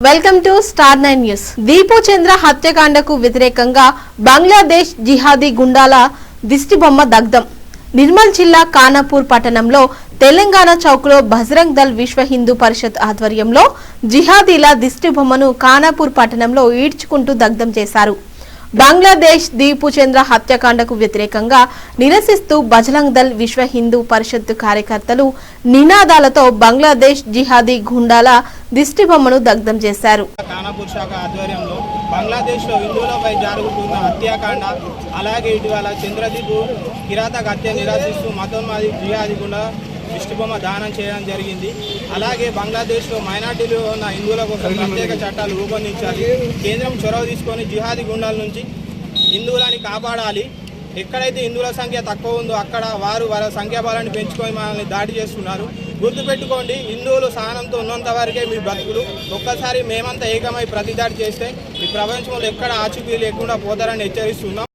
Welcome to star nine news. Deepu Chandra హత్యాకాండకు వ్యతిరేకంగా Bangladesh jihadi Gundala దిష్టిబొమ్మ దగ్ధం. నిర్మల్ జిల్లా కానాపూర్ పట్టణంలో తెలంగాణ చౌక్లో బజరంగ్ దల్ విశ్వ హిందూ పరిషత్ ఆధ్వర్యంలో జిహాదీల దిష్టిబొమ్మను కానాపూర్ పట్టణంలో ఈడ్చుకుంటూ దగ్ధం చేశారు. బంగ్లాదేశ్ దీపు చంద్ర హత్యాకాండకు వ్యతిరేకంగా నిరసిస్తూ బజరంగ్ దల్ విశ్వ హిందూ పరిషత్ కార్యకర్తలు నినాదాలతో బంగ్లాదేశ్ జిహాదీ గుండాల దిష్టిబొమ్మను దగ్ధం చేశారు. బంగ్లాదేశ్ శాఖ బంగ్లాదేశ్లో హిందువులపై జరుగుతున్న హత్యాకాండ అలాగే ఇటీవల చంద్రదీపు కిరాతక హత్య నిరాశిస్తూ మతోన్మాది జిహాది గుండా దిష్టిబొమ్మ దానం చేయడం జరిగింది. అలాగే బంగ్లాదేశ్లో మైనార్టీలు ఉన్న హిందువుల కోసం ప్రత్యేక చట్టాలు రూపొందించాలి. కేంద్రం చొరవ తీసుకొని జిహాది గుండాల నుంచి హిందువులని కాపాడాలి. ఎక్కడైతే హిందువుల సంఖ్య తక్కువ ఉందో అక్కడ వారు వారి సంఖ్యాబలాన్ని పెంచుకొని మనల్ని దాడి చేస్తున్నారు. గుర్తుపెట్టుకోండి హిందువులు సహనంతో ఉన్నంత వరకే మీ బ్రతుకులు ఒక్కసారి మేమంతా ఏకమై ప్రతిదాడి చేస్తే ఈ ప్రపంచంలో ఎక్కడ ఆచూకీ లేకుండా పోతారని హెచ్చరిస్తున్నాం.